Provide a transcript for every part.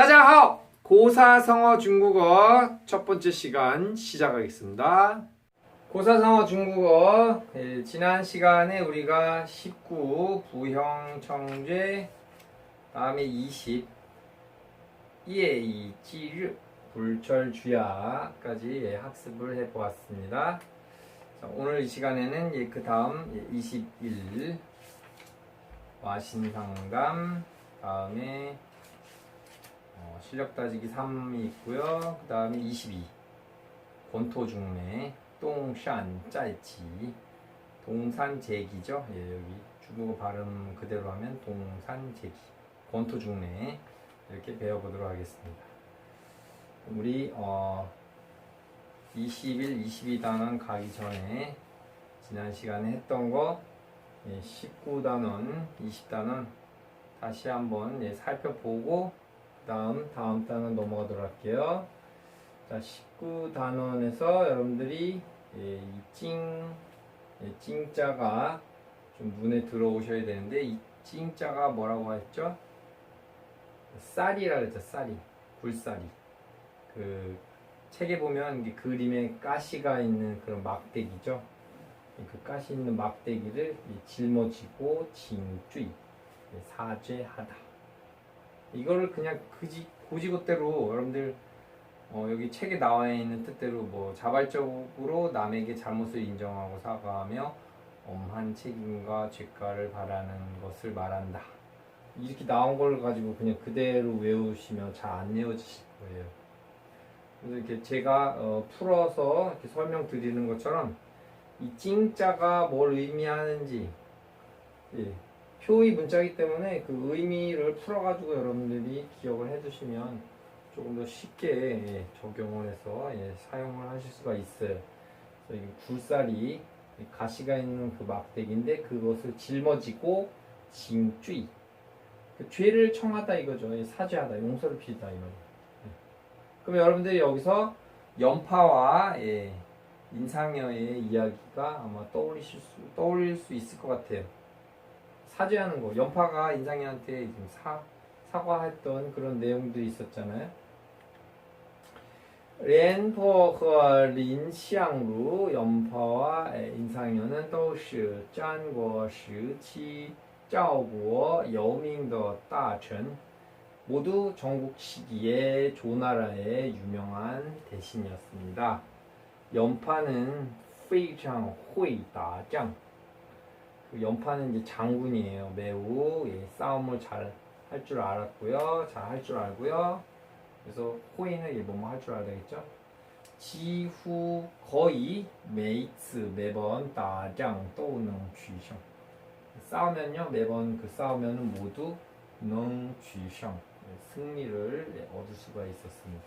따자하오! 고사성어 중국어 첫 번째 시간 시작하겠습니다. 고사성어 중국어 예, 지난 시간에 우리가 19 부형 청제 다음에 20 예의 지르 불철 주야까지 예, 학습을 해보았습니다. 자, 오늘 이 시간에는 예, 그 다음 21 와신상담 다음에 어, 실력 따지기 3이 있고요. 그 다음에 22 권토 중매 똥샨 짤지 동산 제기죠. 예, 여기 중국어 발음 그대로 하면 동산 제기 권토 중매 이렇게 배워보도록 하겠습니다. 우리 어, 20일, 22단원 가기 전에 지난 시간에 했던 거 예, 19단원, 20단원 다시 한번 예, 살펴보고 다음 다음 단원 넘어가도록 할게요. 자, 19단원에서 여러분들이 예, 이 찡, 예, 찡자가 좀 눈에 들어오셔야 되는데 이 찡자가 뭐라고 했죠? 쌀이라 그랬죠, 쌀이. 굴쌀이. 그 책에 보면 이게 그림에 가시가 있는 그런 막대기죠. 그 가시 있는 막대기를 이 짊어지고 징쥐 예, 사죄하다. 이거를 그냥 그지 고지고대로 여러분들 어, 여기 책에 나와 있는 뜻대로 뭐 자발적으로 남에게 잘못을 인정하고 사과하며 엄한 책임과 죄가를 바라는 것을 말한다. 이렇게 나온 걸 가지고 그냥 그대로 외우시면 잘 안 외워지실 거예요. 그래서 이렇게 제가 어, 풀어서 이렇게 설명드리는 것처럼 이 찡자가 뭘 의미하는지 예, 표의 문자이기 때문에 그 의미를 풀어가지고 여러분들이 기억을 해두시면 조금 더 쉽게 예, 적용을 해서 예, 사용을 하실 수가 있어요. 그래서 이 굴살이 이 가시가 있는 그 막대기인데 그것을 짊어지고 징쥐 그 죄를 청하다 이거죠. 예, 사죄하다, 용서를 비다 이 말이에요. 예. 그럼 여러분들이 여기서 연파와 예, 인상녀의 이야기가 아마 떠올리실 수, 떠올릴 수 있을 것 같아요. 사죄하는 거. 연파가 인상녀한테 지금 사, 사과했던 그런 내용들이 있었잖아요. 廉颇和林相如 연파와 인상녀는 都是战国时期赵国有名的大臣 모두 전국 시기에 조나라의 유명한 대신이었습니다. 연파는 非常会打仗. 그 연파는 이제 장군이에요. 매우 예, 싸움을 잘 할 줄 알았고요. 잘 할 줄 알고요. 그래서 호이는 예, 뭐뭐 할 줄 알아야 되겠죠. 지후 거의 매이츠 매번 다장 또는 쥐성 싸우면요 매번 그 싸우면 모두 능 쥐성 승리를 예, 얻을 수가 있었습니다.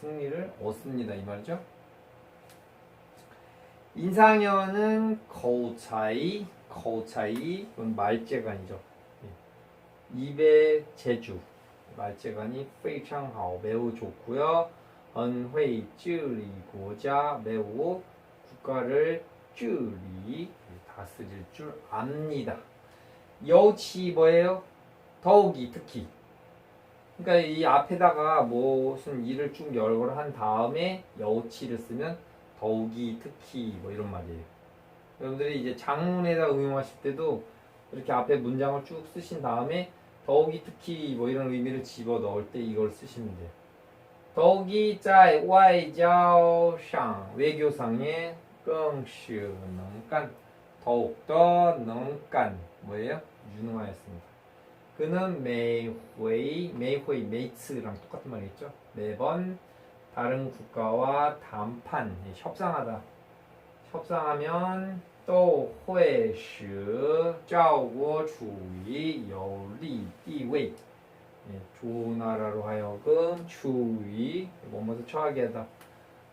승리를 얻습니다 이 말이죠. 인상현은 거우차이 거우차이 그건 말재간이죠. 예. 입의 제주 말재간이 非常好 매우 좋고요. 很会治理国家 매우 국가를 治理 다스릴 줄 압니다. 여치 뭐예요? 더욱이 특히 그러니까 이 앞에다가 무슨 일을 쭉 열거를 한 다음에 여치를 쓰면 더욱이 특히 뭐 이런 말이에요. 여러분들이 이제 장문에다 응용하실 때도 이렇게 앞에 문장을 쭉 쓰신 다음에 더욱이 특히 뭐 이런 의미를 집어 넣을 때 이걸 쓰시면 돼요. 더욱이 짜이 와이자오샹 외교상의 끙슈 능간 더욱더 능간 뭐예요? 유능하였습니다. 그는 매회이 매회이 매이츠랑 똑같은 말이겠죠? 매번 다른 국가와 담판 예, 협상하다 협상하면 또 회시 자오고 주의 여리地位 조나라로 예, 하여금 주의 뭐뭐서 처하게 하다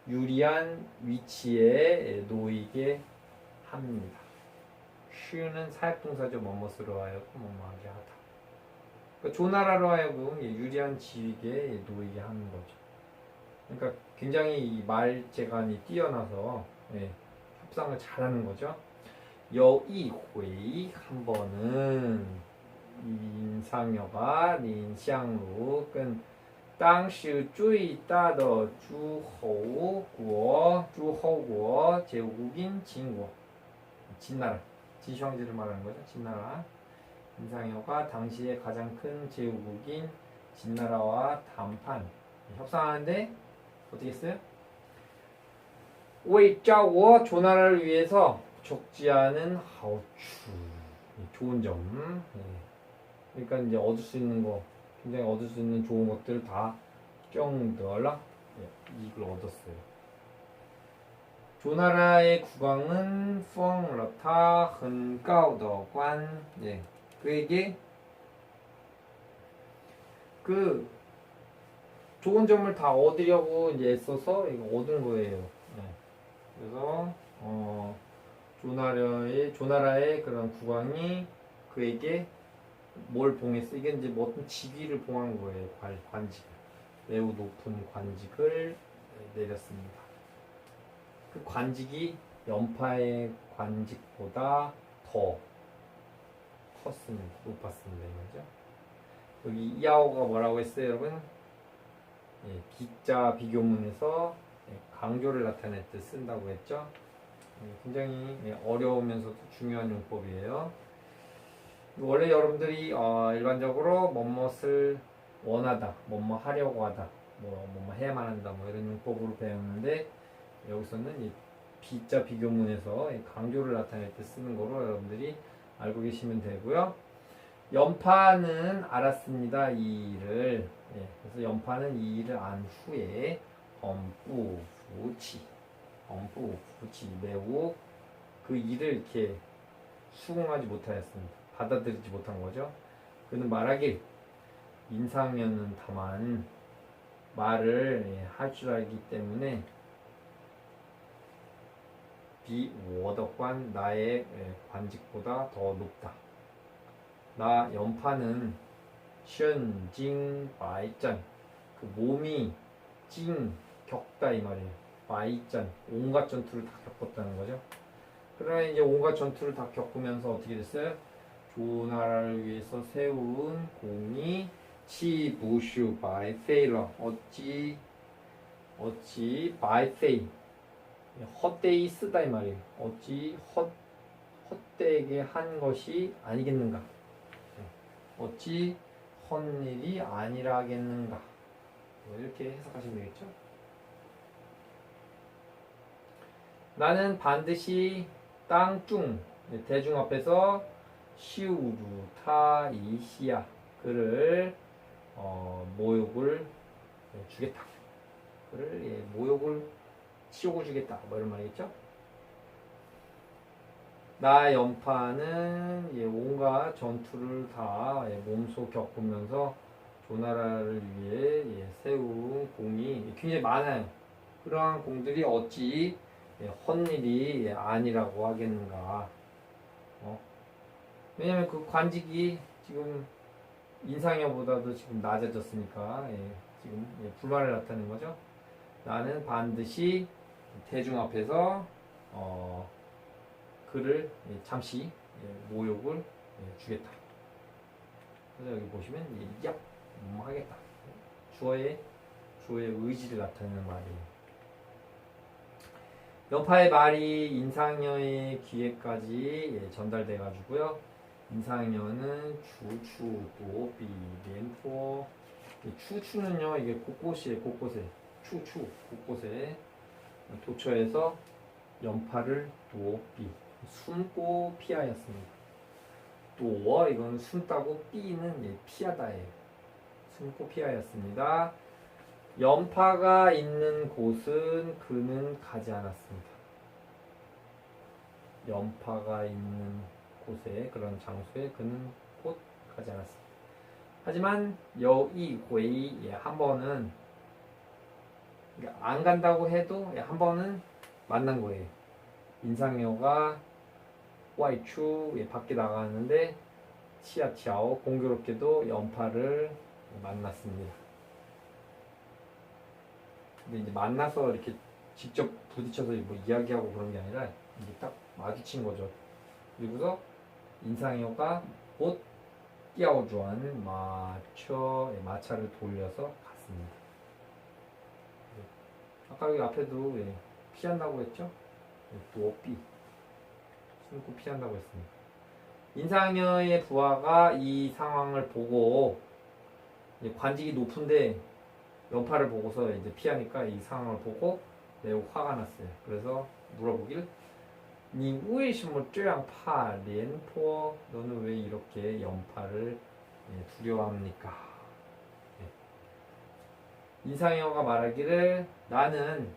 유리한 위치에 예, 놓이게 합니다. 쉬는 사역동사죠. 뭐뭐스로 하여금 뭐뭐하게 하다. 그러니까 조나라로 하여금 유리한 지위에 놓이게 하는 거죠. 그러니까 굉장히 이 말재간이 뛰어나서 예, 협상을 잘하는 거죠. 여이회이 한 번은 인상여가 临相如跟当时最大的诸侯国诸侯国제국인 진국 진나라 지시황제를 말하는 거죠 진나라 인상여가 당시에 가장 큰 제국인 진나라와 담판 협상하는데 어떻게 했어요? 오이짜오 조나라를 위해서 적지 않은 하오추. 좋은 점. 네. 그러니까 이제 얻을 수 있는 거 굉장히 얻을 수 있는 좋은 것들 다 쩡더라. 예, 이걸 얻었어요. 조나라의 국왕은 펑러타 흔가우더관. 예, 그에게 그 좋은 점을 다 얻으려고 이제 애써서 이거 얻은 거예요. 네. 그래서 어 조나라의 조나라의 그런 국왕이 그에게 뭘 봉했어? 이게 이제 뭐 어떤 직위를 봉한 거예요. 관, 관직 매우 높은 관직을 내렸습니다. 그 관직이 연파의 관직보다 더 컸습니다. 높았습니다. 이거죠. 여기 이하오가 뭐라고 했어요, 여러분? 예, 기자 비교문에서 예, 강조를 나타낼 때 쓴다고 했죠. 예, 굉장히 예, 어려우면서도 중요한 용법이에요. 원래 여러분들이 어, 일반적으로 뭐뭇을 원하다, 뭐뭐 하려고 하다, 뭐 뭐뭐 해야만 한다, 뭐 이런 용법으로 배웠는데 여기서는 이 비자 비교문에서 이 강조를 나타낼 때 쓰는 거로 여러분들이 알고 계시면 되고요. 연파는 알았습니다. 이 일을. 예, 그래서 연파는 이 일을 안 후에 엄부 부치, 엄부 부치 매우 그 일을 이렇게 수긍하지 못하였습니다. 받아들이지 못한 거죠. 그는 말하길 인상면은 다만 말을 예, 할줄 알기 때문에 비워덕관 나의 예, 관직보다 더 높다. 나 연파는 션징 바이짠 그 몸이 찡 겪다 이 말이에요. 바이짠 온갖 전투를 다 겪었다는 거죠. 그러나 이제 온갖 전투를 다 겪으면서 어떻게 됐어요? 조나라를 위해서 세운 공이 치부슈 바이페이러 어찌 어찌 바이페이 헛되이 쓰다 이 말이에요. 어찌 헛 헛되게 한 것이 아니겠는가? 어찌 헛일이 아니라겠는가? 뭐 이렇게 해석하시면 되겠죠? 나는 반드시 땅중 대중 앞에서 시우루타 이시야 그를 어, 모욕을 주겠다. 그를 예, 모욕을 치우고 주겠다. 뭐 이런 말이겠죠? 나 연파는 예, 온갖 전투를 다 예, 몸소 겪으면서 조나라를 위해 예, 세운 공이 굉장히 많아요. 그러한 공들이 어찌 예, 헛일이 예, 아니라고 하겠는가? 어? 왜냐면 그 관직이 지금 인상여보다도 지금 낮아졌으니까 예, 지금 예, 불만을 나타낸 거죠. 나는 반드시 대중 앞에서 어, 그를 예, 잠시 예, 모욕을 예, 주겠다. 그래서 여기 보시면 예, 얍 음, 하겠다. 주어의 주어의 의지를 나타내는 말이에요. 연파의 말이 인상녀의 귀에까지 예, 전달돼 가지고요. 인상녀는 추추도 비련포 추추는요 이게 곳곳이에요 곳곳에 추추 곳곳에 도처에서 연파를 도비 숨고 피하였습니다. 또 이건 숨다고 삐는 예, 피하다예요. 숨고 피하였습니다. 연파가 있는 곳은 그는 가지 않았습니다. 연파가 있는 곳에 그런 장소에 그는 곧 가지 않았습니다. 하지만 여이회이 예, 한 번은 그러니까 안 간다고 해도 예, 한 번은 만난 거예요. 인상여가 와이추 예, 밖에 나가는데 치아치아오 공교롭게도 연파를 만났습니다. 근데 이제 만나서 이렇게 직접 부딪혀서 뭐 이야기하고 그런 게 아니라 이게 딱 마주친 거죠. 그리고서 인상여가 곧 띄어주한 마처 예, 마차를 돌려서 갔습니다. 예. 아까 여기 앞에도 예, 피한다고 했죠? 부호 B 숨고 피한다고 했습니다. 인상녀의 부하가 이 상황을 보고 관직이 높은데 연파를 보고서 이제 피하니까 이 상황을 보고 매우 화가 났어요. 그래서 물어보길 니 우에시모 쯔양파 렌포 너는 왜 이렇게 연파를 예, 두려워합니까? 예. 인상여가 말하기를 나는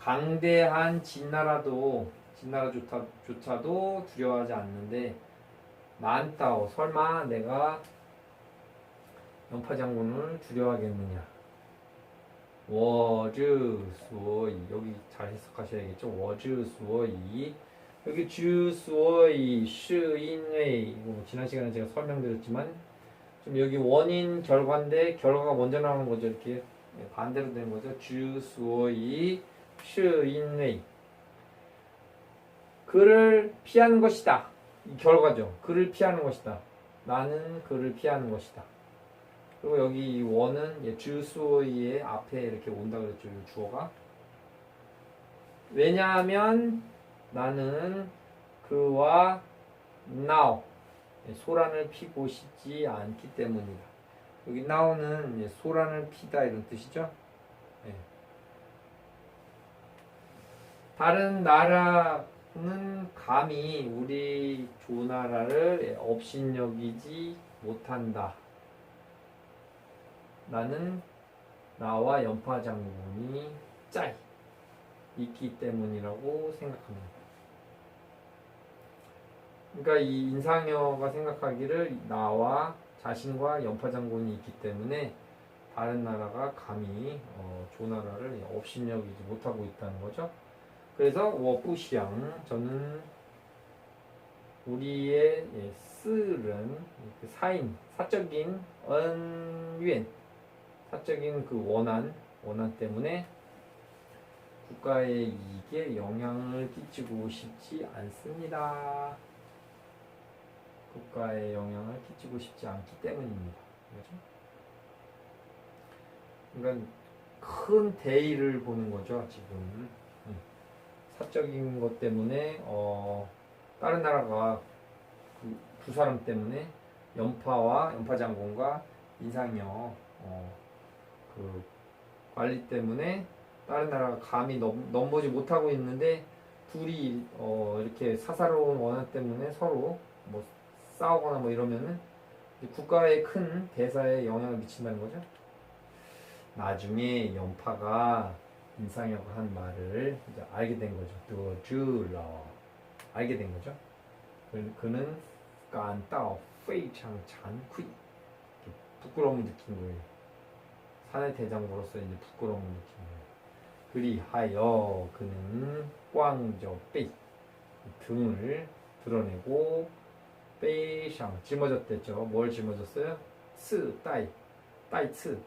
강대한 진나라도 진나라 조차 조차도 두려워하지 않는데 난따오 설마 내가 연파 장군을 두려워하겠느냐? 워즈 수어이. 여기 잘 해석하셔야겠죠? 워즈 수어이. 여기 주 수어이 시인의 이거 뭐 지난 시간에 제가 설명드렸지만 좀 여기 원인 결과인데 결과가 먼저 나오는 거죠. 이렇게 예, 반대로 되는 거죠. 주 수어이 시인의 그를 피하는 것이다. 이 결과죠. 그를 피하는 것이다. 나는 그를 피하는 것이다. 그리고 여기 이 원은 예, 주수어의 앞에 이렇게 온다 그랬죠. 이 주어가. 왜냐하면 나는 그와 now 예, 소란을 피고 싶지 않기 때문이다. 여기 now는 예, 소란을 피다 이런 뜻이죠. 다른 나라는 감히 우리 조나라를 예, 업신여기지 못한다. 나는 나와 연파 장군이 짤 있기 때문이라고 생각합니다. 그러니까 이 인상여가 생각하기를 나와 자신과 연파 장군이 있기 때문에 다른 나라가 감히 어, 조나라를 업신여기지 못하고 있다는 거죠. 그래서 워부시양 저는 우리의 예, 쓸은 그 사인 사적인恩怨 사적인 그 원한 원한 때문에 국가의 이익에 영향을 끼치고 싶지 않습니다. 국가에 영향을 끼치고 싶지 않기 때문입니다. 그렇죠? 그러니까 큰 대의를 보는 거죠 지금 음. 사적인 것 때문에 어, 다른 나라가 그 두 사람 때문에 연파와 연파 장군과 인상여 어, 그 관리 때문에 다른 나라가 감히 넘, 넘보지 못하고 있는데 둘이 어, 이렇게 사사로운 원한 때문에 서로 뭐 싸우거나 뭐 이러면은 국가의 큰 대사에 영향을 미친다는 거죠. 나중에 연파가 인상혁 한 말을 이제 알게 된 거죠. 또 줄러 알게 된 거죠. 그- 그는 깐따오 페이창 잔쿠이 부끄러움을 느낀 거예요. 사내 대장으로서 이제 부끄러움을 느낀 거예요. 그리하여 그는 꽝저 빼 등을 드러내고 빼샹 짊어졌댔죠. 뭘 짊어졌어요? 츠 따이 따이츠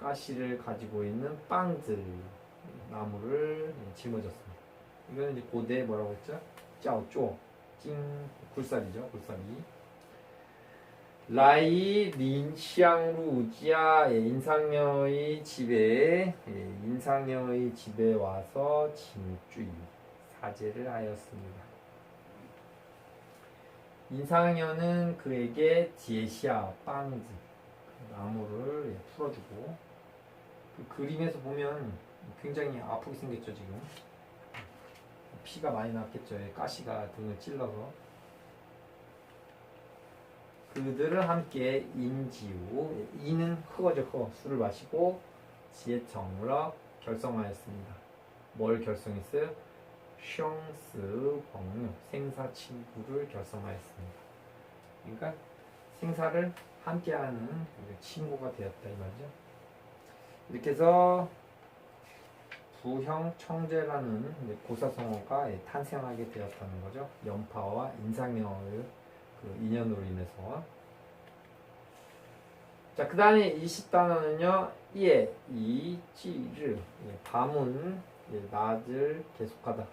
가시를 가지고 있는 빵들 나무를 짊어졌습니다. 이거는 이제 고대 뭐라고 했죠? 짜오쪼 찡 굴살이죠. 굴살이 라이 린샹루지아 예, 인상녀의 집에 예, 인상녀의 집에 와서 징주이 사죄를 하였습니다. 인상녀는 그에게 제시아 그 나무를 예, 풀어주고 그 그림에서 보면 굉장히 아프게 생겼죠 지금 피가 많이 났겠죠 예, 가시가 등을 찔러서 그들을 함께 인지우 이는 흑어죠 흑어 술을 마시고 지혜청으로 결성하였습니다. 뭘 결성했어요? 숑스 범유 생사 친구를 결성하였습니다. 그러니까 생사를 함께하는 친구가 되었다 이 말이죠. 이렇게 해서 부형 청제라는 고사성어가 탄생하게 되었다는 거죠. 연파와 인상명을 그 인연으로 인해서 자, 그 다음에 20단어는요, 예, 이, 지, 르. 예, 밤은 예, 낮을 계속하다.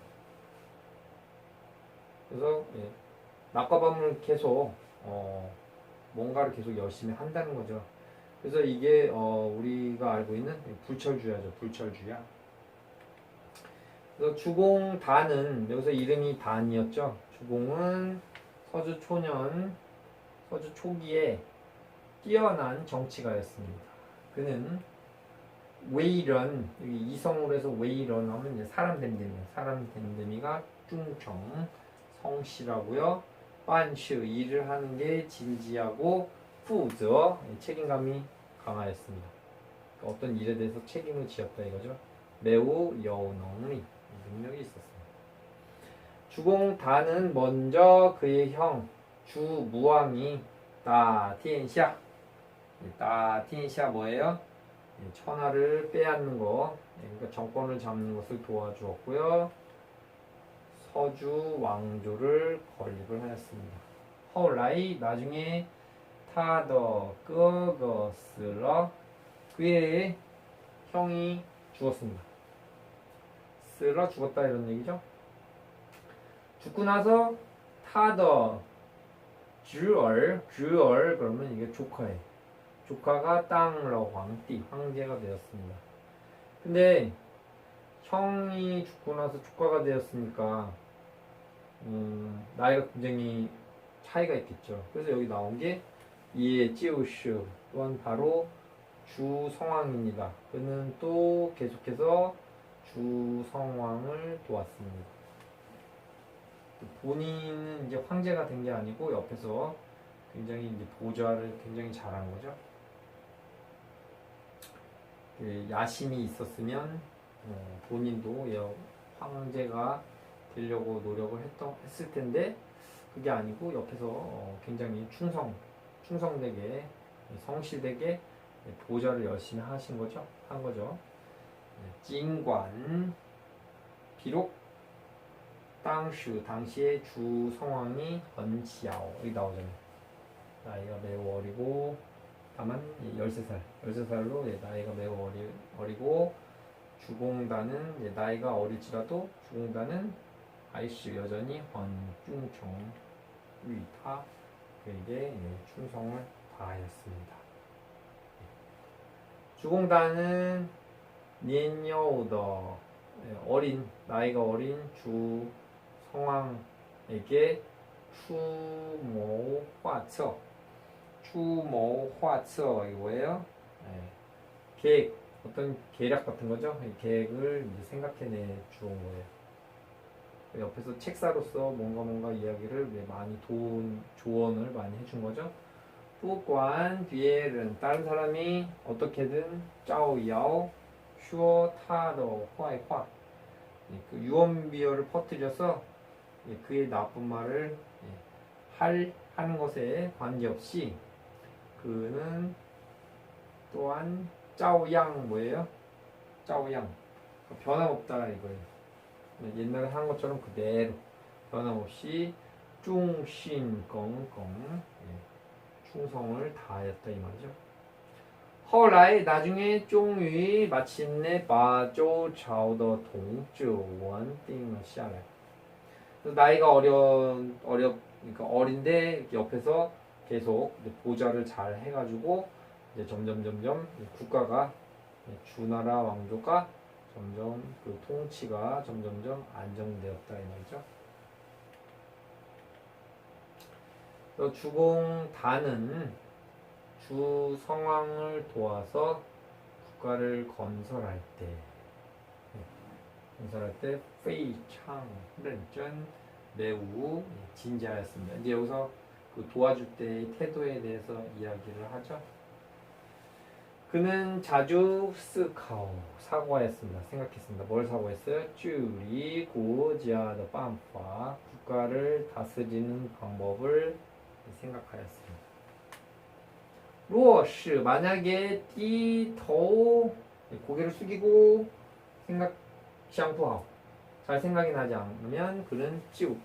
그래서 예, 낮과 밤을 계속 어, 뭔가를 계속 열심히 한다는 거죠. 그래서 이게 어, 우리가 알고 있는 불철주야죠. 불철주야. 그래서 주공 단은 여기서 이름이 단이었죠. 주공은 서주 초년 서주 초기에 뛰어난 정치가였습니다. 그는 웨이런 여기 이성으로 해서 웨이런 하면 이제 사람 됨됨이 사람 됨됨이가 중청 성실하고요. 반시 일을 하는 게 진지하고 푸저 책임감이 강하였습니다. 그러니까 어떤 일에 대해서 책임을 지었다 이거죠. 매우 여우능이 능력이 있었습니다. 주공 단은 먼저 그의 형 주무왕이 다티엔샤 다티엔샤 뭐예요? 예, 천하를 빼앗는 거, 예, 그러니까 정권을 잡는 것을 도와주었고요. 서주 왕조를 건립을 하였습니다. 허라이 나중에 타더 끄거스러 그의 형이 죽었습니다. 쓰러 죽었다 이런 얘기죠. 죽고 나서 타더 주얼 주얼 그러면 이게 조카예요. 조카가 땅러 황帝황제가 되었습니다. 근데 형이 죽고 나서 조카가 되었으니까 음, 나이가 굉장히 차이가 있겠죠. 그래서 여기 나온 게 이에 찌우슈 또한 바로 주 성왕입니다. 그는 또 계속해서 주 성왕을 도왔습니다. 본인은 이제 황제가 된 게 아니고 옆에서 굉장히 이제 보좌를 굉장히 잘한 거죠. 그 야심이 있었으면 어, 본인도 여- 황제가 되려고 노력을 했던, 했을 텐데 그게 아니고 옆에서 어, 굉장히 충성, 충성되게 성실되게 보좌를 열심히 하신 거죠, 한 거죠. 네, 징관 비록 당시 당시의 주 성왕이 헌시아오 여기 나오잖아요. 나이가 매우 어리고 다만 13살, 13살로 나이가 매우 어리, 어리고 주공단은 나이가 어릴지라도 주공단은 아이씨 여전히 헌중청 위타 그에게 예, 충성을 다하였습니다. 주공단은 니녀우더 예, 어린 나이가 어린 주 성왕에게 추모화策추모화策이게 뭐예요? 예, 계획 어떤 계략 같은 거죠? 이 계획을 생각해내 주온 거예요. 옆에서 책사로서 뭔가 뭔가 이야기를 왜 많이 도운 조언을 많이 해준 거죠. 부관 뒤에는 다른 사람이 어떻게든 짜오야오 슈어 타더 화이화 그 유언비어를 퍼뜨려서 예, 그의 나쁜 말을 예, 할 하는 것에 관계없이 그는 또한 짜오양 뭐예요? 짜오양 변함없다 이거예요. 옛날에 한 것처럼 그대로 변함없이 중신건건 예, 충성을 다하였다 이 말이죠. 허라이 나중에 종위 마침내 바조 차오더 동주원 띵을 시작해. 나이가 어려 어려 그러니까 어린데 옆에서 계속 보좌를 잘 해가지고 이제 점점 점점 국가가 주나라 왕조가 점점 그 통치가 점점점 안정되었다 이 말이죠. 그래서 주공단은 주 성왕을 도와서 국가를 건설할 때 네, 건설할 때 페이창 렌전 매우 진지하였습니다. 이제 여기서 그 도와줄 때의 태도에 대해서 이야기를 하죠. 그는 자주 스카오 사과했습니다. 생각했습니다. 뭘 사과했어요? 쭈리 고지아의 빰파 국가를 다스리는 방법을 생각하였습니다. 루어시 만약에 디더 예, 고개를 숙이고 생각 샴푸하고 잘 생각이 나지 않으면 그는 찌우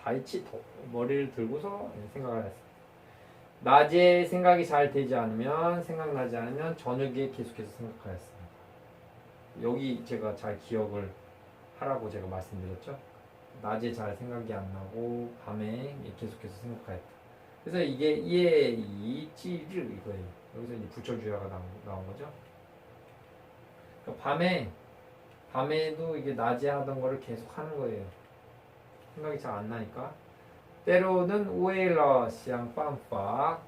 다이치 더 머리를 들고서 예, 생각을 했습니다. 낮에 생각이 잘 되지 않으면 생각나지 않으면 저녁에 계속해서 생각하였습니다. 여기 제가 잘 기억을 하라고 제가 말씀드렸죠. 낮에 잘 생각이 안 나고 밤에 계속해서 생각하였다. 그래서 이게 예, 이, 찌르 이거예요. 여기서 이제 부처주야가 나온, 나온 거죠. 그러니까 밤에 밤에도 이게 낮에 하던 거를 계속 하는 거예요. 생각이 잘 안 나니까. 때로는 우에러 시앙 빰파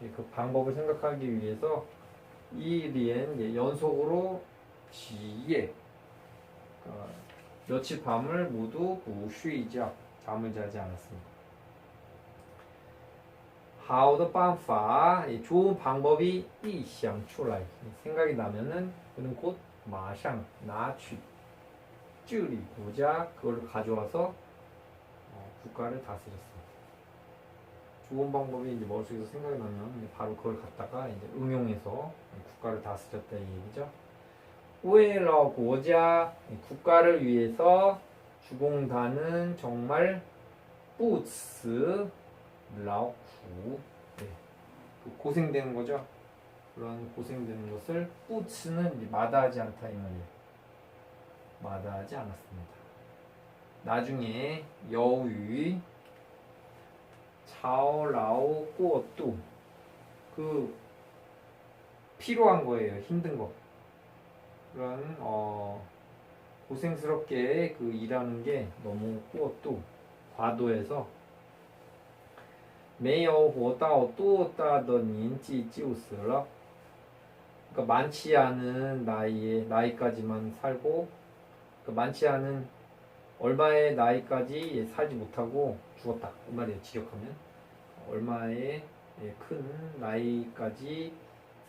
그 방법을 생각하기 위해서 이 리엔 예, 연속으로 지에 어, 며칠 밤을 모두 무쉬이자 잠을 자지 않았습니다. 하우더 빰파 좋은 방법이 이샹 출라이 생각이 나면은 그는 곧 마상 나취 쯔리 고자 그걸 가져와서 어, 국가를 다스렸습니다. 좋은 방법이 이제 머릿속에서 생각이 나면 바로 그걸 갖다가 이제 응용해서 국가를 다스렸다 이 얘기죠. 우에러 고자 국가를 위해서 주공단은 정말 뿌츠 라오쿠 네. 그 고생되는 거죠. 그런 고생되는 것을 뿌츠는 마다하지 않다 이 말이에요. 마다하지 않았습니다. 나중에 여우 자오라오 꾸어뚜. 그 필요한 거예요 힘든 거. 그런 어 고생스럽게 그 일하는 게 너무 꾸어뚜 과도해서. 매여 보다오 또 따던 인지 찌우스러. 그러니까 많지 않은 나이에 나이까지만 살고 그 많지 않은 얼마의 나이까지 살지 못하고 죽었다. 그 말이에요. 직역하면 얼마의 예, 큰 나이까지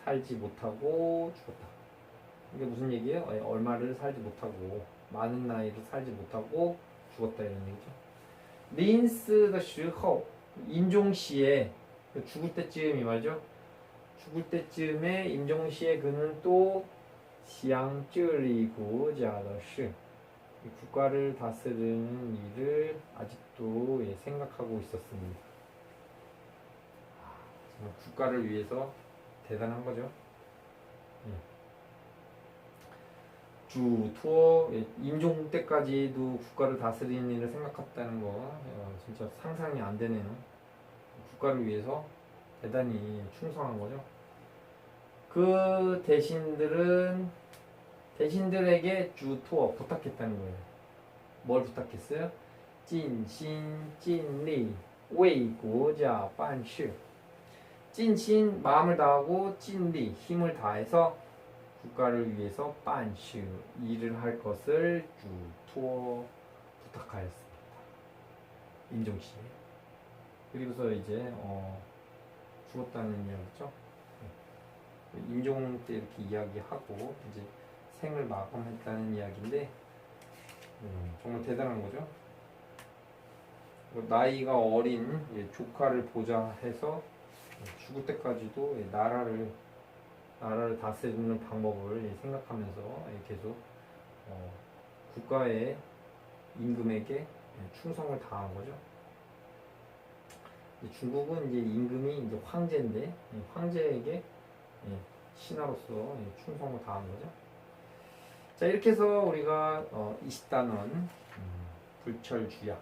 살지 못하고 죽었다. 이게 무슨 얘기예요? 예, 얼마를 살지 못하고 많은 나이를 살지 못하고 죽었다 이런 얘기죠. 린스 더 시호 임종 시에 그 죽을 때쯤이 말이죠. 죽을 때쯤에 임종 시에 그는 또 시앙 쯔리고 자더시 국가를 다스리는 일을 아직도 예, 생각하고 있었습니다. 아, 정말 국가를 위해서 대단한 거죠. 예. 주 투어 예, 임종 때까지도 국가를 다스리는 일을 생각했다는 거 어, 진짜 상상이 안 되네요. 국가를 위해서 대단히 충성한 거죠. 그 대신들은 대신들에게 주 투어 부탁했다는 거예요. 뭘 부탁했어요? 진신, 진리, 웨이고자, 반시. 진신 마음을 다하고 진리 힘을 다해서 국가를 위해서 반시 일을 할 것을 주 투어 부탁하였습니다. 임종시. 그리고서 이제 어, 죽었다는 이야기죠. 네. 임종 때 이렇게 이야기하고 이제 생을 마감했다는 이야기인데 음, 정말 대단한 거죠. 뭐 나이가 어린 예, 조카를 보자 해서 죽을 때까지도 예, 나라를 나라를 다스리는 방법을 예, 생각하면서 예, 계속 어, 국가의 임금에게 예, 충성을 다한 거죠. 중국은 이제 임금이 이제 황제인데 예, 황제에게 예, 신하로서 예, 충성을 다한 거죠. 자 이렇게 해서 우리가 어, 20단원 음, 불철주야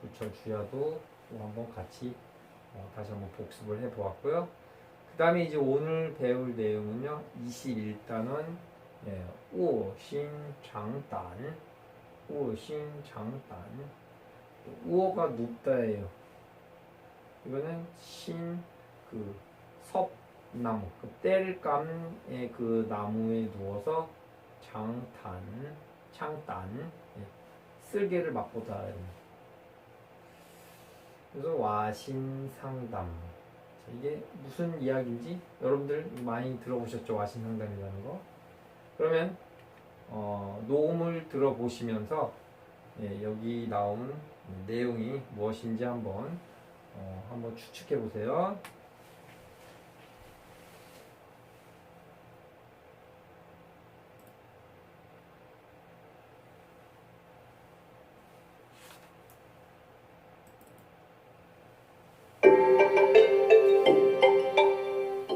불철주야도 또 한번 같이 어, 다시 한번 복습을 해 보았고요. 그 다음에 이제 오늘 배울 내용은요. 21단원 예, 우신장단 우신장단 우어가 눕다예요. 이거는 신 그 섭나무 그 뗄감의 그 나무에 누워서 장단 창단 예, 쓸개를 맛보다 그래서 와신상담. 자, 이게 무슨 이야기인지 여러분들 많이 들어보셨죠? 와신상담이라는 거? 그러면 어, 녹음을 들어보시면서 예, 여기 나온 내용이 무엇인지 한번 어, 한번 추측해 보세요.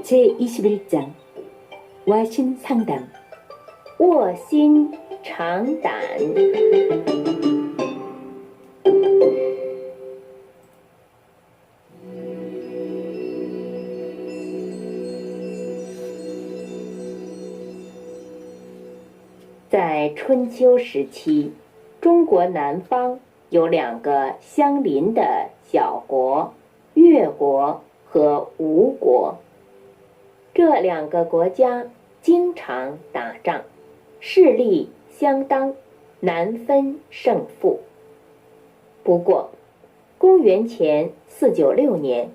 第21胆。卧薪尝胆，在春秋时期，中国南方有两个相邻的小国——越国和吴国。这两个国家经常打仗，势力相当，难分胜负。不过，公元前四九六年，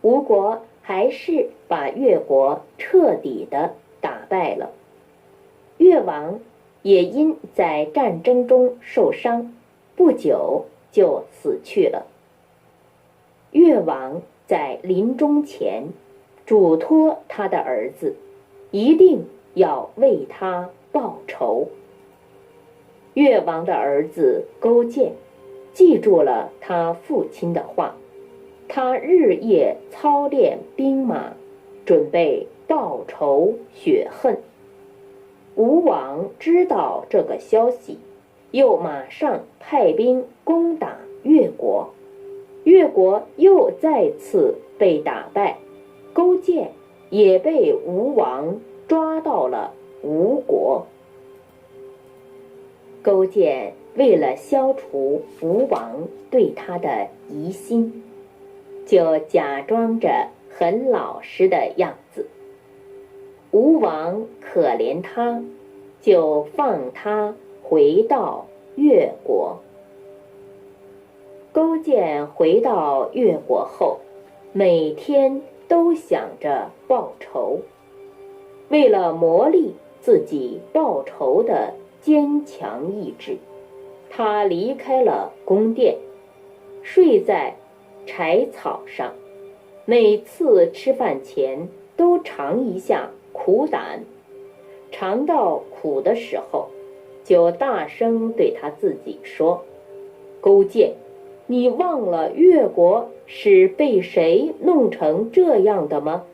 吴国还是把越国彻底的打败了。越王也因在战争中受伤，不久就死去了。越王在临终前嘱托他的儿子，一定要为他报仇。越王的儿子勾践记住了他父亲的话，他日夜操练兵马，准备报仇雪恨。吴王知道这个消息，又马上派兵攻打越国，越国又再次被打败，勾践也被吴王抓到了吴国。勾践为了消除吴王对他的疑心，就假装着很老实的样子。吴王可怜他，就放他回到越国。勾践回到越国后，每天都想着报仇。为了磨砺自己报仇的坚强意志，他离开了宫殿，睡在柴草上。每次吃饭前都尝一下苦胆，尝到苦的时候，就大声对他自己说：“勾践，你忘了越国是被谁弄成这样的吗？”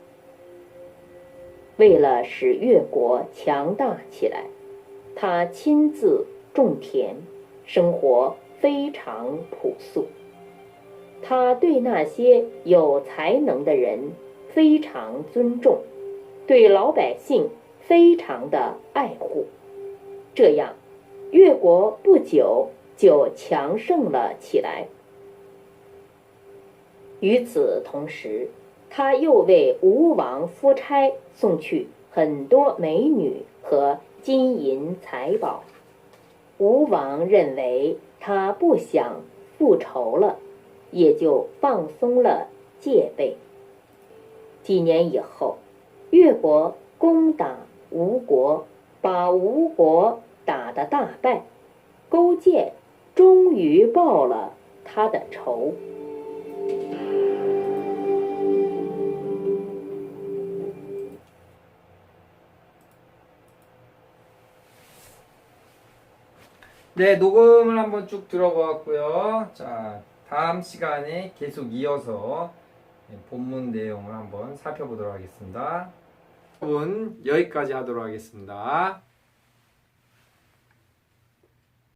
为了使越国强大起来，他亲自种田，生活非常朴素。他对那些有才能的人非常尊重，对老百姓非常的爱护。这样，越国不久就强盛了起来。与此同时，他又为吴王夫差送去很多美女和金银财宝。吴王认为他不想复仇了，也就放松了戒备。几年以后，越国攻打吴国，把吴国打得大败，勾践终于报了他的仇。 네, 녹음을 한번 쭉 들어보았고요. 자, 다음 시간에 계속 이어서 네, 본문 내용을 한번 살펴보도록 하겠습니다. 여러분, 여기까지 하도록 하겠습니다.